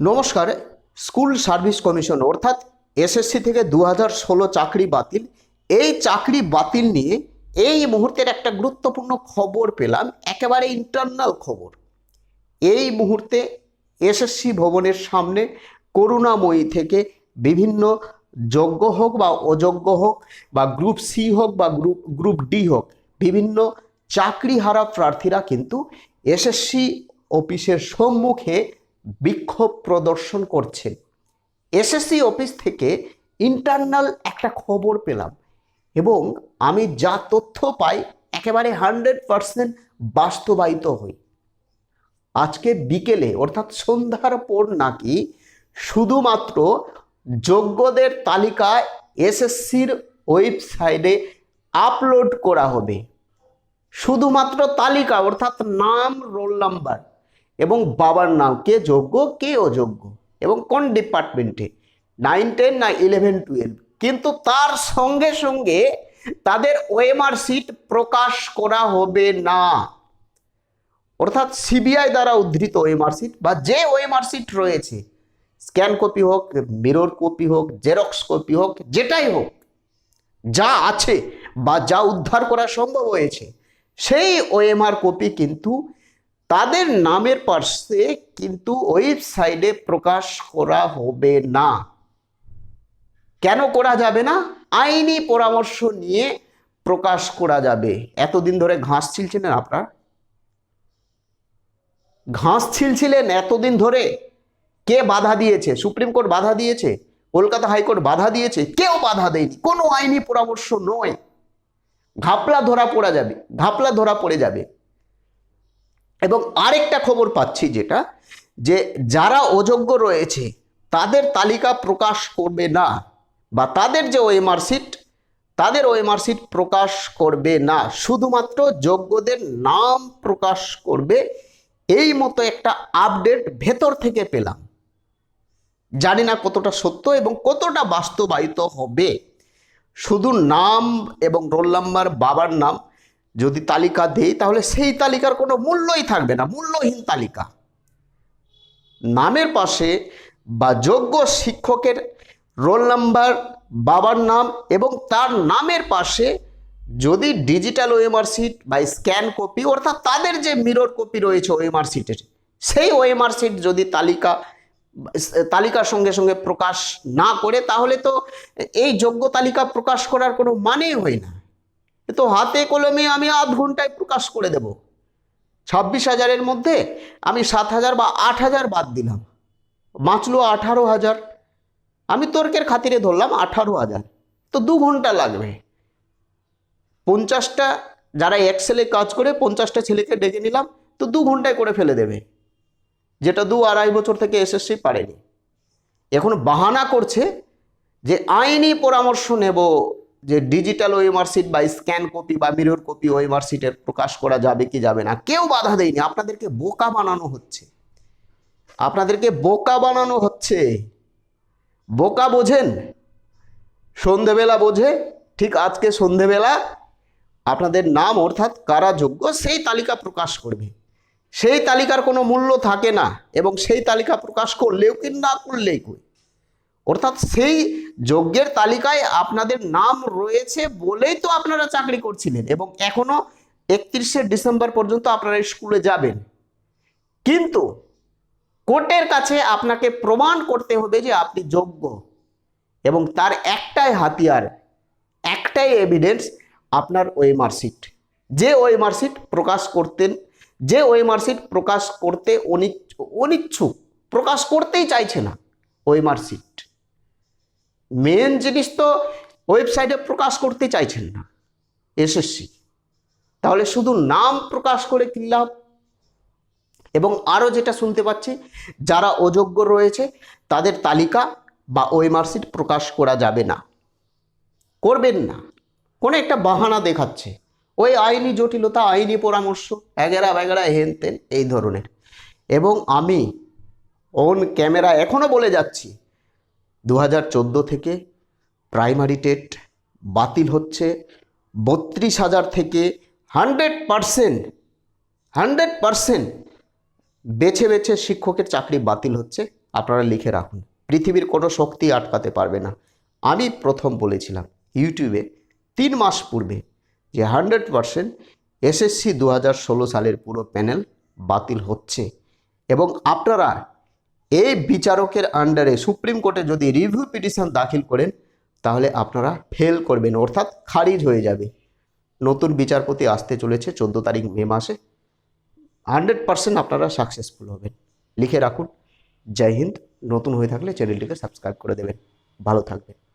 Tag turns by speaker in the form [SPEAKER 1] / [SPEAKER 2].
[SPEAKER 1] নমস্কার, school service commission অর্থাৎ SSC থেকে দু ষোলো চাকরি বাতিল। এই চাকরি বাতিল নিয়ে এই মুহূর্তের একটা গুরুত্বপূর্ণ খবর পেলাম, একেবারে ইন্টারনাল খবর। এই মুহূর্তে এসএসসি ভবনের সামনে করুণাময়ী থেকে বিভিন্ন যোগ্য হোক বা অযোগ্য হোক বা গ্রুপ সি হোক বা গ্রুপ গ্রুপ ডি হোক, বিভিন্ন চাকরিহারা প্রার্থীরা কিন্তু এসএসসি অফিসের সম্মুখে বিক্ষোভ প্রদর্শন করছেন এসএসসি অফিস থেকে ইন্টারনাল একটা খবর পেলাম এবং আমি যা তথ্য পাই একেবারে হান্ড্রেড পারসেন্ট বাস্তবায়িত হই। আজকে বিকেলে, অর্থাৎ সন্ধ্যার পর নাকি শুধুমাত্র যোগ্যদের তালিকা এসএসসির ওয়েবসাইটে আপলোড করা হবে। শুধুমাত্র তালিকা, অর্থাৎ নাম রোল নাম্বার এবং বাবার নাম কে যোগ্য, কে অযোগ্য? এবং কোন ডিপার্টমেন্টে নাইন টেন না ইলেভেন টুয়েলভ কিন্তু তার সঙ্গে সঙ্গে তাদের ওএমআর সিট প্রকাশ করা হবে না। অর্থাৎ সিবিআই দ্বারা উদ্ধৃত ওএমআর সিট বা যে ওএমআর সিট রয়েছে স্ক্যান কপি হোক মিরর কপি হোক জেরক্স কপি হোক, যেটাই হোক, যা আছে বা যা উদ্ধার করা সম্ভব হয়েছে, সেই ওএমআর কপি কিন্তু তাদের নামের পাশে কিন্তু ওয়েবসাইটে প্রকাশ করা হবে না। কেন করা যাবে না? আইনি পরামর্শ নিয়ে প্রকাশ করা যাবে। এতদিন ধরে ঘাস ছিলছিলেন আপনার? ঘাস ছিলছিলেন এতদিন ধরে। কে বাধা দিয়েছে? সুপ্রিম কোর্ট বাধা দিয়েছে? কলকাতা হাইকোর্ট বাধা দিয়েছে? কেউ বাধা দেয়নি। কোনো আইনি পরামর্শ নয়। ঘাপলা ধরা পড়া যাবে। ঘাপলা ধরা পড়ে যাবে। এবং আরেকটা খবর পাচ্ছি যেটা, যে যারা অযোগ্য রয়েছে, তাদের তালিকা প্রকাশ করবে না, বা তাদের যে ওএমআর সিট তাদের ওএমআর সিট প্রকাশ করবে না, শুধুমাত্র যোগ্যদের নাম প্রকাশ করবে, এই মতো একটা আপডেট ভেতর থেকে পেলাম। জানি না কতটা সত্য এবং কতটা বাস্তবায়িত হবে। শুধু নাম এবং রোল নাম্বার বাবার নাম যদি তালিকা দেই, তাহলে সেই তালিকার কোনো মূল্যই থাকবে না, মূল্যহীন তালিকা। নামের পাশে বা যোগ্য শিক্ষকের রোল নাম্বার, বাবার নাম এবং তার নামের পাশে যদি ডিজিটাল ওএমআর সিট বা স্ক্যান কপি, অর্থাৎ তাদের যে মিরর কপি রয়েছে ওএমআর সিটের সেই ওএমআর সিট যদি তালিকা, তালিকার সঙ্গে সঙ্গে প্রকাশ না করে, তাহলে তো এই যোগ্য তালিকা প্রকাশ করার কোনো মানেই হয় না। তো হাতে কলমে আমি আধ ঘন্টায় প্রকাশ করে দেব। ছাব্বিশ হাজারের মধ্যে আমি সাত হাজার বা আট হাজার বাদ দিলাম। বাঁচলো আঠারো হাজার। আমি তর্কের খাতিরে ধরলাম আঠারো হাজার। তো দু ঘণ্টা লাগবে। পঞ্চাশটা যারা এক্সেলে কাজ করে পঞ্চাশটা ছেলেকে ডেকে নিলাম, তো দু ঘন্টায় করে ফেলে দেবে। যেটা দু আড়াই বছর থেকে এসএসসি পারেনি। এখন বাহানা করছে যে আইনি পরামর্শ নেব যে ডিজিটাল ওয়েমার সিট বা স্ক্যান কপি বা মিরর কপি ওয়েমার সিটের প্রকাশ করা যাবে কি যাবে না, কেউ বাধা দেয়নি। আপনাদেরকে বোকা বানানো হচ্ছে। আপনাদেরকে বোকা বানানো হচ্ছে। বোকা বোঝেন? সন্ধেবেলা বোঝে? ঠিক আজকে সন্ধেবেলা আপনাদের নাম অর্থাৎ কারা যোগ্য, সেই তালিকা প্রকাশ করবে। সেই তালিকার কোনো মূল্য থাকে না এবং সেই তালিকা প্রকাশ করলেও কি না করলেই কই? অর্থাৎ সেই যোগ্যের তালিকায় আপনাদের নাম রয়েছে বলেই তো আপনারা চাকরি করছিলেন এবং এখনও একত্রিশে ডিসেম্বর পর্যন্ত আপনারা স্কুলে যাবেন। কিন্তু কোর্টের কাছে আপনাকে প্রমাণ করতে হবে যে আপনি যোগ্য এবং তার একটাই হাতিয়ার, একটাই এভিডেন্স আপনার ওএমআর সিট যে ওএমআর সিট প্রকাশ করতেন, যে ওএমআর সিট প্রকাশ করতে অনিচ্ছু, অনিচ্ছুক, প্রকাশ করতেই চাইছে না ওএমআর সিট মেন জিনিস তো ওয়েবসাইটে প্রকাশ করতে চাইছেন না এসএসসি তাহলে শুধু নাম প্রকাশ করে কি লাভ? এবং আরও যেটা শুনতে পাচ্ছি, যারা অযোগ্য রয়েছে, তাদের তালিকা বা সিট প্রকাশ করা যাবে না। করবেন না। কোনো একটা বাহানা দেখাচ্ছে। ওই আইনি জটিলতা, আইনি পরামর্শ, এগেরা বেগেরা হেন তেন, এই ধরনের। এবং আমি অন ক্যামেরা এখনও বলে যাচ্ছি দু হাজার চোদ্দ থেকে প্রাইমারি টেট বাতিল হচ্ছে। বত্রিশ হাজার থেকে হান্ড্রেড পারসেন্ট হান্ড্রেড পারসেন্ট বেছে বেছে শিক্ষকের চাকরি বাতিল হচ্ছে। আপনারা লিখে রাখুন, পৃথিবীর কোনো শক্তি আটকাতে পারবে না। আমি প্রথম বলেছিলাম ইউটিউবে তিন মাস পূর্বে যে হান্ড্রেড পারসেন্ট এসএসসি দু হাজার ষোলো সালের পুরো প্যানেল বাতিল হচ্ছে। এবং আপনারা এই বিচারকের আন্ডারে সুপ্রিম কোর্টে যদি রিভিউ পিটিশন দাখিল করেন, তাহলে আপনারা ফেল করবেন, অর্থাৎ খারিজ হয়ে যাবে। নতুন বিচারপতি আসতে চলেছে চোদ্দ তারিখ মে মাসে। হান্ড্রেড পারসেন্ট আপনারা সাকসেসফুল হবেন। লিখে রাখুন, জয় হিন্দ। নতুন হয়ে থাকলে চ্যানেলটিকে সাবস্ক্রাইব করে দেবেন। ভালো থাকবেন।